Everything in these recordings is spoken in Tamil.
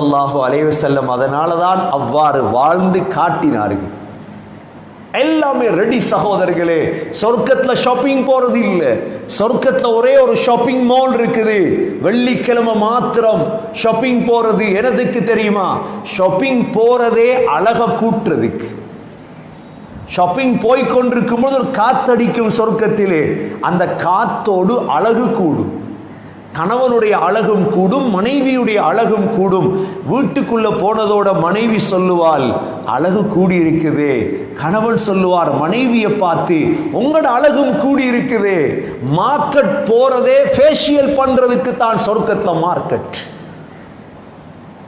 அல்லாஹு அலைவு செல்லம் அதனால தான் அவ்வாறு வாழ்ந்து காட்டினார்கள். எல்லாமே ரெடி சகோதரர்களே சொர்க்கத்துல ஷாப்பிங் போறது இல்ல. சொர்க்கத்துல ஒரே ஒரு ஷாப்பிங் மால் இருக்குது. வெள்ளிக்கிழமை மாத்திரம் ஷாப்பிங் போறது. எனதுக்கு தெரியுமா? ஷாப்பிங் போறதே அழக கூட்டுறதுக்கு. ஷாப்பிங் போய் கொண்டிருக்கும் போது ஒரு காத்தடிக்கும் சொர்க்கத்திலே. அந்த காத்தோடு அழகு கூடும். கணவனுடைய அழகும் கூடும் மனைவியுடைய அழகும் கூடும். வீட்டுக்குள்ள போனதோட மனைவி சொல்லுவாள் அழகு கூடியிருக்குது கணவன் சொல்லுவார் மனைவியை பார்த்து உங்களோட அழகும் கூடியிருக்குது மார்க்கெட் போறதே ஃபேஷியல் பண்றதுக்கு தான் சொர்க்கத்தில் மார்க்கெட்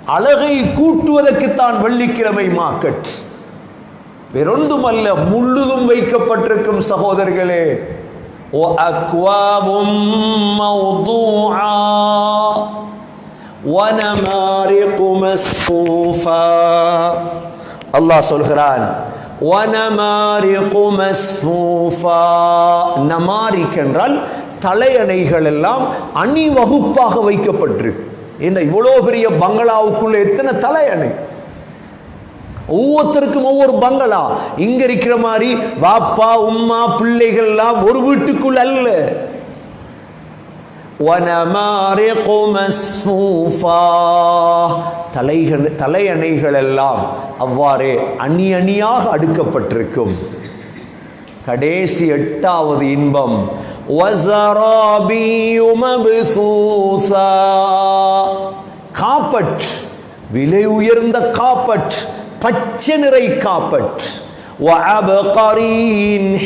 அழகை கூட்டுவதற்குத்தான் வெள்ளிக்கிழமை மார்க்கெட் வேறொன்றும் அல்ல முழுதும் வைக்கப்பட்டிருக்கும் சகோதரர்களே ஓ அக்வாபும் மௌதூ வனமாரிக் மஸ்ஃபூஃபா அல்லாஹ் சொல்கிறான் வனமாரிக்கு மஸ்ஃபூஃபா நமாரிக் என்றால் தலையணைகள் எல்லாம் அணிவகுப்பாக வைக்கப்பட்டிருக்கு என்ன இவ்வளோ பெரிய பங்களாவுக்குள்ளே எத்தனை தலையணை? ஒவ்வொருத்தருக்கும் ஒவ்வொரு பங்களா. இங்க இருக்கிற மாதிரி வாப்பா உம்மா பிள்ளைகள்லாம் ஒரு வீட்டுக்குள் அல்ல. தலைகள் தலையணைகள் எல்லாம் அவ்வாறே அணி அணியாக அடுக்கப்பட்டிருக்கும். கடைசி எட்டாவது இன்பம். காப்பட் விலை உயர்ந்த காப்பட் பச்சை நிறை காப்பட்.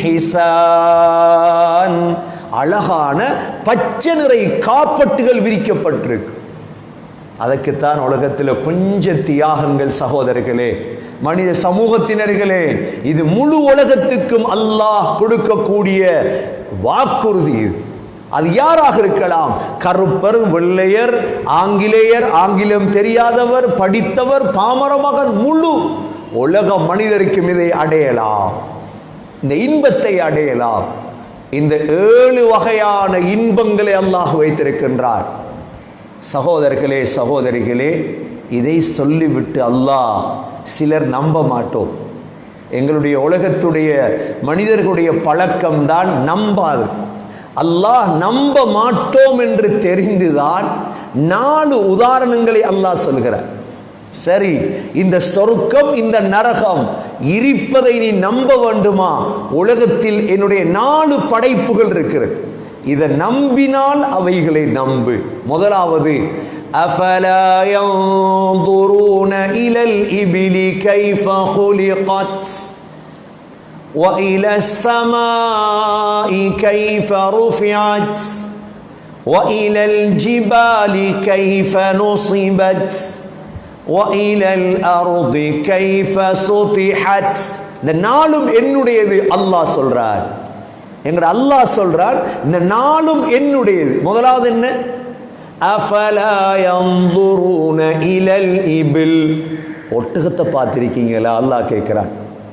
ஹிசான். அழகான பச்சை நிறை காப்பட்டுகள் விரிக்கப்பட்டிருக்கு. அதற்குத்தான் உலகத்தில் கொஞ்சம் தியாகங்கள் சகோதரர்களே மனித சமூகத்தினர்களே இது முழு உலகத்துக்கும் அல்லாஹ் கொடுக்கக்கூடிய வாக்குறுதி இது. அது யாராக இருக்கலாம்? கருப்பர் வெள்ளையர் ஆங்கிலேயர் ஆங்கிலம் தெரியாதவர் படித்தவர் பாமர மகன் முழு உலக மனிதருக்கும் இதை அடையலாம். இந்த இன்பத்தை அடையலாம். இந்த ஏழு வகையான இன்பங்களை அல்லாஹ் வைத்திருக்கின்றார். சகோதரர்களே சகோதரிகளே இதை சொல்லிவிட்டு அல்லாஹ் சிலர் நம்ப மாட்டோம். எங்களுடைய உலகத்துடைய மனிதர்களுடைய பழக்கம்தான் நம்பாது. அல்லாஹ் நம்ப மாட்டோம் என்று தெரிந்துதான் நாலு உதாரணங்களை அல்லாஹ் சொல்கிறார். சரி இந்த சொருக்கம் இந்த நரகம் இருப்பதை நீ நம்ப வேண்டுமா உலகத்தில் என்னுடைய நாலு படைப்புகள் இருக்கிறது இதை நம்பினால் அவைகளை நம்பு முதலாவது أفلا ينظرون إلى الإبل كيف خلقت وإلى السماء كيف رفعت وإلى الجبال كيف نصبت இந்த நாளும் என்னுடையது அல்லாஹ் சொல்றார். எங்கட அல்லாஹ் சொல்றார் இந்த நாளும் என்னுடையது. முதலாவது என்ன? அஃபலா யன்துரூன இலல் இபில். ஒட்டகத்தை பார்த்திருக்கீங்களா? அல்லாஹ் கேட்கிறான்.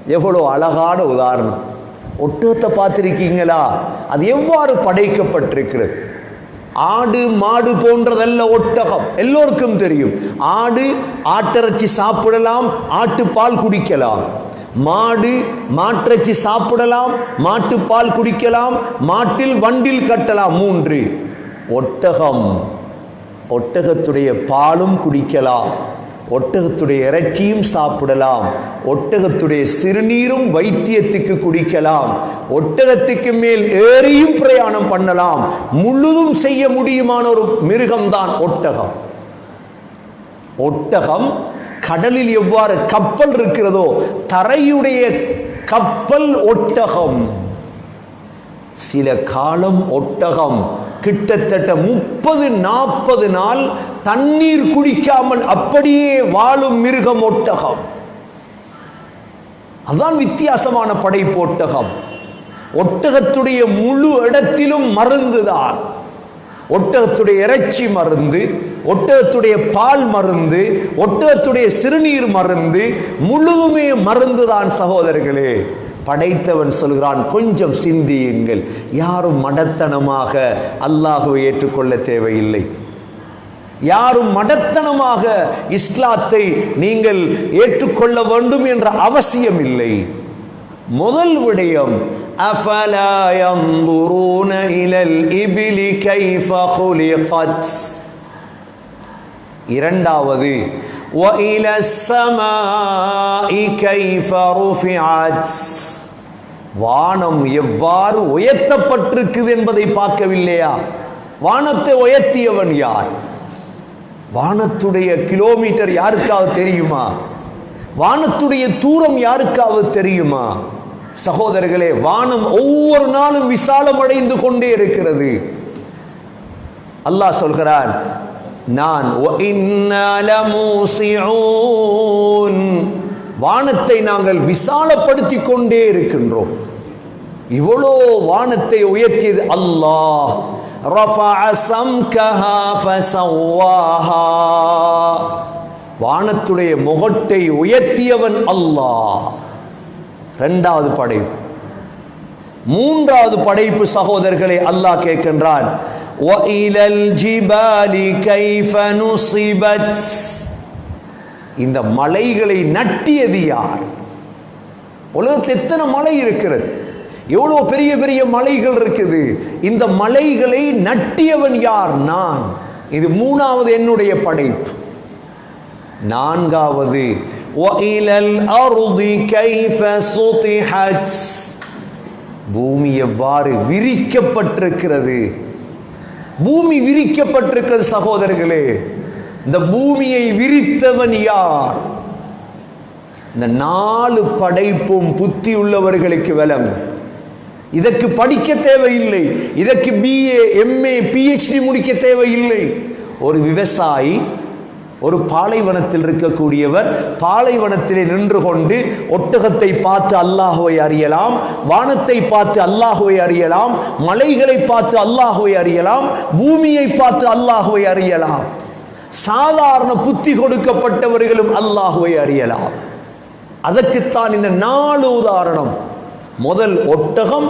எவ்வளோ அழகான உதாரணம். ஒட்டகத்தை பார்த்திருக்கீங்களா? அது எவ்வாறு படைக்கப்பட்டிருக்கிறது? ஆடு மாடு போன்றதல்ல ஒட்டகம். எல்லோருக்கும் தெரியும். ஆடு ஆட்டிறச்சி சாப்பிடலாம் ஆட்டுப்பால் குடிக்கலாம். மாடு மாட்டிறைச்சி சாப்பிடலாம் மாட்டுப்பால் குடிக்கலாம் மாட்டில் வண்டில் கட்டலாம். மூன்று. ஒட்டகம். ஒட்டகத்துடைய பாலும் குடிக்கலாம். ஒட்டகத்துடைய இறைச்சியும் சாப்பிடலாம். ஒட்டகத்துடைய சிறுநீரும் வைத்தியத்துக்கு குடிக்கலாம். ஒட்டகத்துக்கு மேல் ஏறியும் பிரயாணம் பண்ணலாம். முழுதும் செய்ய முடியுமான ஒரு மிருகம்தான் ஒட்டகம். ஒட்டகம் கடலில் எவ்வாறு கப்பல் இருக்கிறதோ தரையுடைய கப்பல் ஒட்டகம். சில காலம் ஒட்டகம். கிட்டத்தட்ட முப்பது நாற்பது நாள் தண்ணீர் குடிக்காமல் அப்படியே வாழும் மிருகம் ஒட்டகம் அதான் வித்தியாசமான படைப்பு ஒட்டகம் ஒட்டகத்துடைய முழு இடத்திலும் மருந்துதான். ஒட்டகத்துடைய இறைச்சி மருந்து ஒட்டகத்துடைய பால் மருந்து ஒட்டகத்துடைய சிறுநீர் மருந்து முழுதுமே மருந்துதான் சகோதரர்களே. படைத்தவன் சொல்கிறான் கொஞ்சம் சிந்தியுங்கள். யாரும் மடத்தனமாக அல்லாஹுவை ஏற்றுக்கொள்ள தேவையில்லை. யாரும் மடத்தனமாக இஸ்லாத்தை நீங்கள் ஏற்றுக்கொள்ள வேண்டும் என்ற அவசியம் இல்லை முதல் விடயம் أفلا ينظرون إلى الإبل كيف خلقت இரண்டாவது وإلى السماء كيف رفعت வானம் எவ்வாறு உயர்த்தப்பட்டிருக்குது என்பதை பார்க்கவில்லையா வானத்தை உயர்த்தியவன் யார் வானத்துடைய கிலோமீட்டர் யாருக்காவது தெரியுமா? வானத்துடைய தூரம் யாருக்காவது தெரியுமா? சகோதரர்களே வானம் ஒவ்வொரு நாளும் விசாலமடைந்து கொண்டே இருக்கிறது. அல்லாஹ் சொல்கிறான் நான் வானத்தை நாங்கள் விசாலப்படுத்தி கொண்டே இருக்கின்றோம். இவ்வளோ வானத்தை உயர்த்தியது அல்லாஹ். ரஃபஅ சம்கஹா ஃபசவ்வாஹா வானத்துடைய முகட்டை உயர்த்தியவன் அல்லாஹ். ரெண்டாவது படைப்பு. மூன்றாவது படைப்பு சகோதரர்களை அல்லாஹ் கேட்கின்றான். இந்த மலைகளை நட்டியது யார்? உலகத்தில் எத்தனை மலை இருக்கிறது? எவ்வளோ பெரிய பெரிய மலைகள் இருக்குது. இந்த மலைகளை நட்டியவன் யார்? நான். இது மூணாவது என்னுடைய படைப்பு. நான்காவது பூமி எவ்வாறு விரிக்கப்பட்டிருக்கிறது? பூமி விரிக்கப்பட்டிருக்கிறது சகோதரர்களே இந்த பூமியை விரித்தவன் யார்? இந்த நாலு படைப்பும் புத்தி உள்ளவர்களுக்கு விளங்கும் இதற்கு படிக்க தேவையில்லை. இதற்கு பிஏ எம்ஏ பிஹெச்டி முடிக்க தேவையில்லை. ஒரு விவசாயி ஒரு பாலைவனத்தில் இருக்கக்கூடியவர் பாலைவனத்திலே நின்று கொண்டு ஒட்டகத்தை பார்த்து அல்லாஹுவை அறியலாம் வானத்தை பார்த்து அல்லாஹுவை அறியலாம் மலைகளை பார்த்து அல்லாஹுவை அறியலாம் பூமியை பார்த்து அல்லாஹுவை அறியலாம். சாதாரண புத்தி கொடுக்கப்பட்டவர்களும் அல்லாஹுவை அறியலாம். அதற்குத்தான் இந்த நாலு உதாரணம். முதல் ஒட்டகம்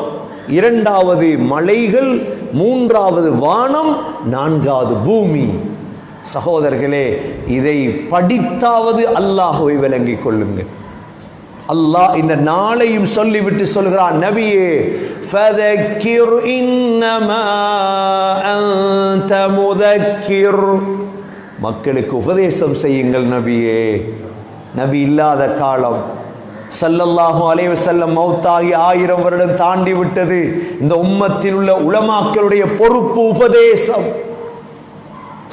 இரண்டாவது மலைகள் மூன்றாவது வானம் நான்காவது பூமி. சகோதரர்களே இதை படித்தாவது அல்லாஹுவை விளங்கிக் கொள்ளுங்கள். அல்லாஹ் இந்த நாளையும் சொல்லிவிட்டு சொல்கிறான் நபியே ஃபதக்கிர் இன்னமா அன்த முதக்கிர். மக்களுக்கு உபதேசம் செய்யுங்கள் நபியே. நபி இல்லாத காலம். சல்லல்லாஹு அலைஹி வஸல்லம் மௌத்தாகி ஆயிரம் வருடம் தாண்டி விட்டது இந்த உம்மத்தில் உள்ள உலமாக்களுடைய பொறுப்பு உபதேசம்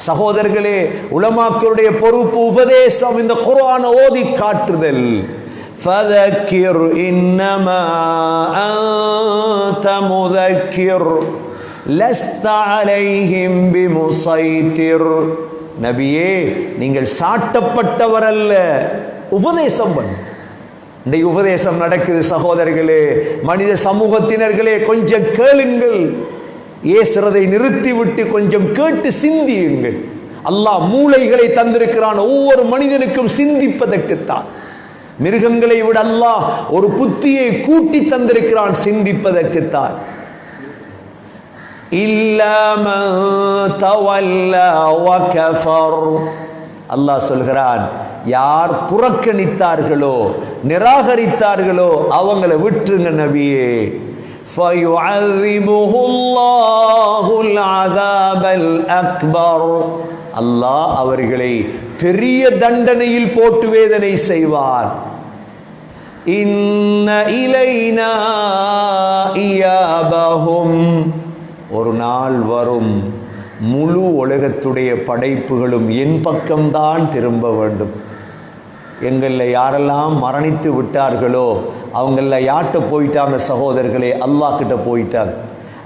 சகோதரர்களே உலமாக்களுடைய பொறுப்பு உபதேசம் இந்த குர்ஆனை ஓதி காட்டுதல் فذكر إنما أنت مذكر لست عليهم بمسيطر நபியே நீங்கள் சாட்டப்பட்டவர் அல்ல உபதேசம் பண்ணு இந்த உபதேசம் நடக்குது சகோதரர்களே. மனித சமூகத்தினர்களே கொஞ்சம் கேளுங்கள். ஏசுறதை நிறுத்திவிட்டு கொஞ்சம் கேட்டு சிந்தியுங்கள். அல்லாஹ் மூளைகளை தந்திருக்கிறான். ஒவ்வொரு மனிதனுக்கும் சிந்திப்பதற்குத்தான். மிருகங்களை விட அல்லாஹ் ஒரு புத்தியை கூட்டி தந்திருக்கிறான் சிந்திப்பதற்குத்தான். அல்லாஹ் சொல்கிறான் யார் புறக்கணித்தார்களோ நிராகரித்தார்களோ அவங்கள விட்டுருங்க நபியே. அல்லாஹ் அவர்களை பெரிய தண்டனையில் போட்டு வேதனை செய்வார். இன்ன இலைனா இயாபகும் ஒரு நாள் வரும் முழு உலகத்துடைய படைப்புகளும் என் பக்கம்தான் திரும்ப வேண்டும். எங்களில் யாரெல்லாம் மரணித்து விட்டார்களோ அவங்கள யார்கிட்ட போயிட்டாங்க சகோதரர்களே? அல்லாஹ் கிட்ட போயிட்டாங்க.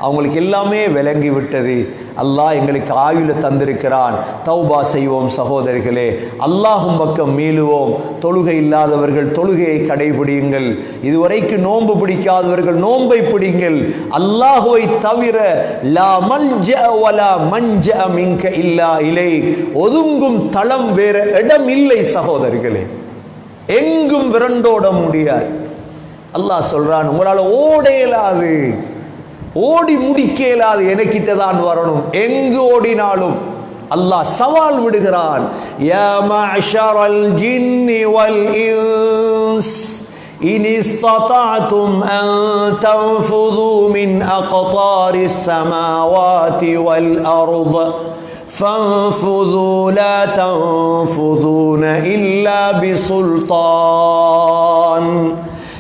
அவங்களுக்கு எல்லாமே விளங்கி விட்டது. அல்லாஹ் எங்களுக்கு ஆயுள தந்திருக்கிறான். தௌபா செய்வோம் சகோதரிகளே. அல்லாஹும் பக்கம் மீளுவோம். தொழுகை இல்லாதவர்கள் தொழுகையை கடைபிடியுங்கள். இதுவரைக்கு நோன்பு பிடிக்காதவர்கள் நோன்பை பிடிங்கள். அல்லாஹுவை தவிர லா மஞ்ச மின்க இல்லா இலை. ஒதுங்கும் தளம் வேற இடம் இல்லை சகோதரிகளே. எங்கும் விரண்டோட முடியாது. அல்லாஹ் சொல்றான் உங்களால் ஓட இயலாது. ஓடி முடிக்க இயலாது எனக்கிட்ட தான் வரணும் எங்கு ஓடினாலும் அல்லாஹ் சவால் விடுகிறான் யா மஅஷரல் ஜின்னி வல் இன்ஸ் إن استطعتم أن تنفذوا من أقطار السماوات والأرض فانفذوا لا تنفذون إلا بسلطان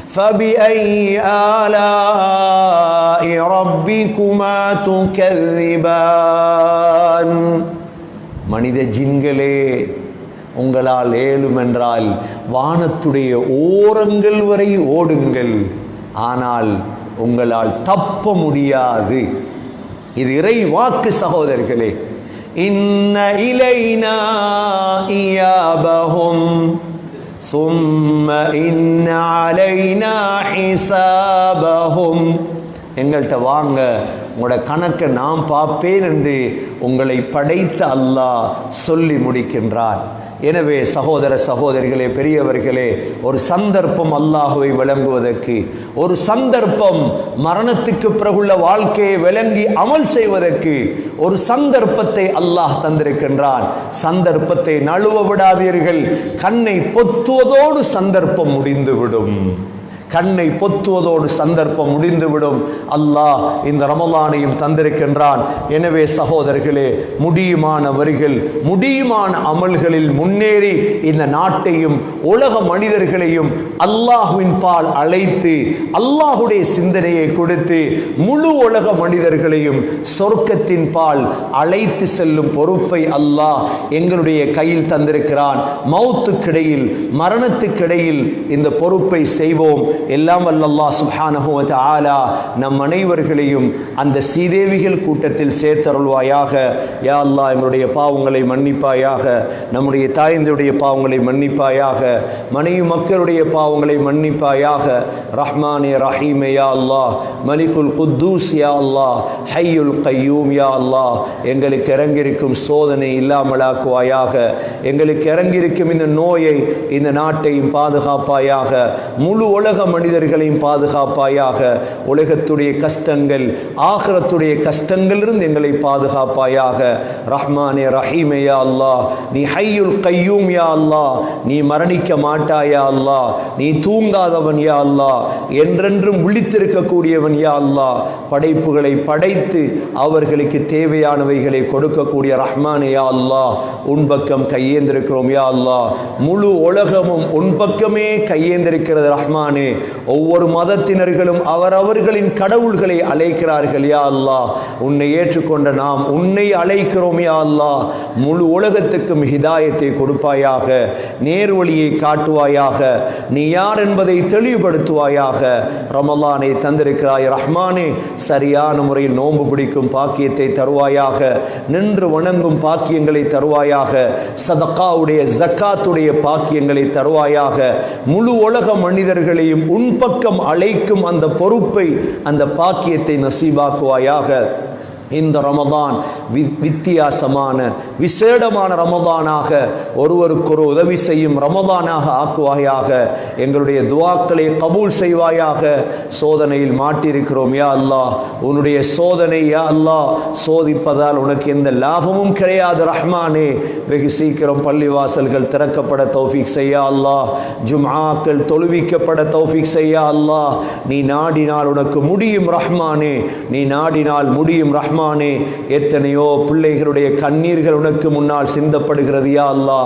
فبأي آلاء ரப்பிக்குமா துக்கதிபான் மனித ஜிங்களே உங்களால் ஏழும் என்றால் வானத்துடைய ஓரங்கள் வரை ஓடுங்கள். ஆனால் உங்களால் தப்ப முடியாது. இது இறை வாக்கு சகோதரர்களே. இன்ன இலைனா இயாபஹும் சும்ம இன்ன அலைனா ஹிசாபஹும். எங்கள்கிட்ட வாங்க உங்களோட கணக்கை நான் பார்ப்பேன் என்று உங்களை படைத்த அல்லாஹ் சொல்லி முடிக்கின்றார். எனவே சகோதர சகோதரிகளே பெரியவர்களே ஒரு சந்தர்ப்பம் அல்லாஹுவை விளங்குவதற்கு ஒரு சந்தர்ப்பம் மரணத்துக்கு பிறகுள்ள வாழ்க்கையை விளங்கி அமல் செய்வதற்கு ஒரு சந்தர்ப்பத்தை அல்லாஹ் தந்திருக்கின்றான் சந்தர்ப்பத்தை நழுவ விடாதீர்கள் கண்ணை பொத்துவதோடு சந்தர்ப்பம் முடிந்துவிடும். கண்ணை பொத்துவதோடு சந்தர்ப்பம் முடிந்துவிடும். அல்லாஹ் இந்த ரமலானையும் தந்திருக்கின்றான். எனவே சகோதரர்களே முடியுமான வரிகள் முடியுமான அமல்களில் முன்னேறி இந்த நாட்டையும் உலக மனிதர்களையும் அல்லாஹுவின் பால் அழைத்து அல்லாஹுடைய சிந்தனையை கொடுத்து முழு உலக மனிதர்களையும் சொர்க்கத்தின் பால் அழைத்து செல்லும் பொறுப்பை அல்லாஹ் எங்களுடைய கையில் தந்திருக்கிறான். மௌத்துக்கிடையில் மரணத்துக்கிடையில் இந்த பொறுப்பை செய்வோம். எல்லாம் வல்லல்லா சுஹானஹுவத் ஆலா நம் அனைவர்களையும் அந்த சீதேவிகள் கூட்டத்தில் சேர்த்தருள்வாயாக. யா அல்லாஹ் எங்களுடைய பாவங்களை மன்னிப்பாயாக. நம்முடைய தாய்ந்தருடைய பாவங்களை மன்னிப்பாயாக. மனைவி மக்களுடைய பாவங்களை மன்னிப்பாயாக. ரஹ்மானே ரஹீமே யா அல்லாஹ். மலிகுல் குத்தூஸ் யா அல்லாஹ். ஹையுல் கையூம் யா அல்லாஹ். எங்களுக்கு இறங்கியிருக்கும் சோதனை இல்லாமலாக்குவாயாக. எங்களுக்கு இறங்கியிருக்கும் இந்த நோயை இந்த நாட்டையும் பாதுகாப்பாயாக. முழு உலகம் மனிதர்களையும் பாதுகாப்பாயாக உலகத்துடைய கஷ்டங்கள் ஆகரத்துடைய கஷ்டங்களிலிருந்து எங்களை பாதுகாப்பாயாக. ரஹ்மானே ரஹீமே யா நீ ஹையுல் கையூம் யா அல்லாஹ். நீ மரணிக்க மாட்டாயா அல்லாஹ். நீ தூங்காதவன் யா அல்லாஹ். என்றென்றும் விழித்திருக்கக்கூடியவன் யா அல்லாஹ். படைப்புகளை படைத்து அவர்களுக்கு தேவையானவைகளை கொடுக்கக்கூடிய ரஹ்மானே யா அல்லாஹ். உன் பக்கம் கையேந்திருக்கிறோம் யா அல்லாஹ். முழு உலகமும் உன் பக்கமே கையேந்திருக்கிறது ரஹ்மானே. ஒவ்வொரு மதத்தினர்களும் அவரவர்களின் கடவுள்களை அழைக்கிறார்கள் யா அல்லா உன்னை ஏற்றுக்கொண்ட நாம் உன்னை அழைக்கிறோம் யா அல்லா முழு உலகத்துக்கும் ஹிதாயத்தை கொடுப்பாயாக நேர்வழியை காட்டுவாயாக நீ யார் என்பதை தெளிவுபடுத்துவாயாக. ரமலானை தந்திருக்கிறாய் ரஹ்மானே சரியான முறையில் நோன்பு பிடிக்கும் பாக்கியத்தை தருவாயாக நின்று வணங்கும் பாக்கியங்களை தருவாயாக சதக்காவுடைய ஜக்காத்துடைய பாக்கியங்களை தருவாயாக முழு உலக மனிதர்களையும் உன் பக்கம் அழைக்கும் அந்த பொறுப்பை அந்த பாக்கியத்தை நசீவாக்குவாயாக. இந்த ரமதான் வி வித்தியாசமான விசேடமான ரமதானாக ஒருவருக்கொரு உதவி செய்யும் ரமதானாக ஆக்குவாயாக எங்களுடைய துவாக்களை கபூல் செய்வாயாக சோதனையில் மாட்டியிருக்கிறோம். யா அல்லா உன்னுடைய சோதனை யா அல்லாஹ் சோதிப்பதால் உனக்கு எந்த லாபமும் கிடையாது ரஹ்மானே. வெகு சீக்கிரம் பள்ளிவாசல்கள் திறக்கப்பட தௌஃபிக் செய்யா அல்லாஹ். ஜும்ஆக்கள் தொழுவிக்கப்பட தௌஃபிக் செய்யா அல்லாஹ். நீ நாடினால் உனக்கு முடியும் ரஹ்மானே. நீ நாடினால் முடியும் ரஹ்மான். ரஹ்மானே எத்தனையோ பிள்ளைகளுடைய கண்ணீர்கள் உனக்கு முன்னால் சிந்தப்படுகிறது யா அல்லா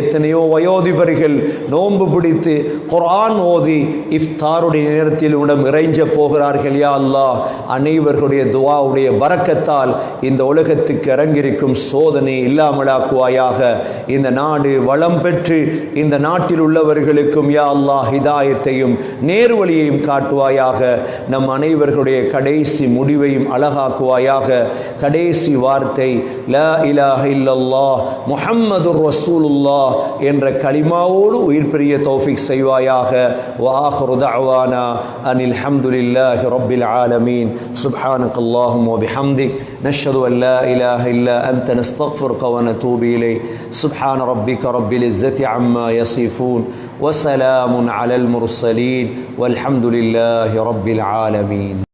எத்தனையோ வயோதிபர்கள் நோன்பு பிடித்து குரான் ஓதி இஃப்தாருடைய நேரத்தில் உடம் இறைஞ்ச போகிறார்கள் யா அல்லாஹ். அனைவர்களுடைய துவாவுடைய வரக்கத்தால் இந்த உலகத்துக்கு இறங்கியிருக்கும் சோதனை இல்லாமலாக்குவாயாக. இந்த நாடு வளம் பெற்று இந்த நாட்டில் உள்ளவர்களுக்கும் யா அல்லா ஹிதாயத்தையும் நேர்வழியையும் காட்டுவாயாக. நம் அனைவர்களுடைய கடைசி முடிவையும் அழகாக்குவாயாக. கடைசி வார்த்தை லா இலாஹ இல்லல்லாஹ் முஹம்மதுர் ரசூலுல்லாஹ் என்ற கலிமாவோடு உயிர் பிரிய தௌஃபிக் செய்வாயாக வாஹரு தஅவானா அனில் ஹம்துலில்லாஹி ரப்பில் ஆலமீன் சுப்ஹானக اللهم وبحمدك نشهد أن لا إله إلا أنت نستغفرك ونتوب إليك سبحان ربك رب العزة عما يصفون وسلام على المرسلين والحمد لله رب العالمين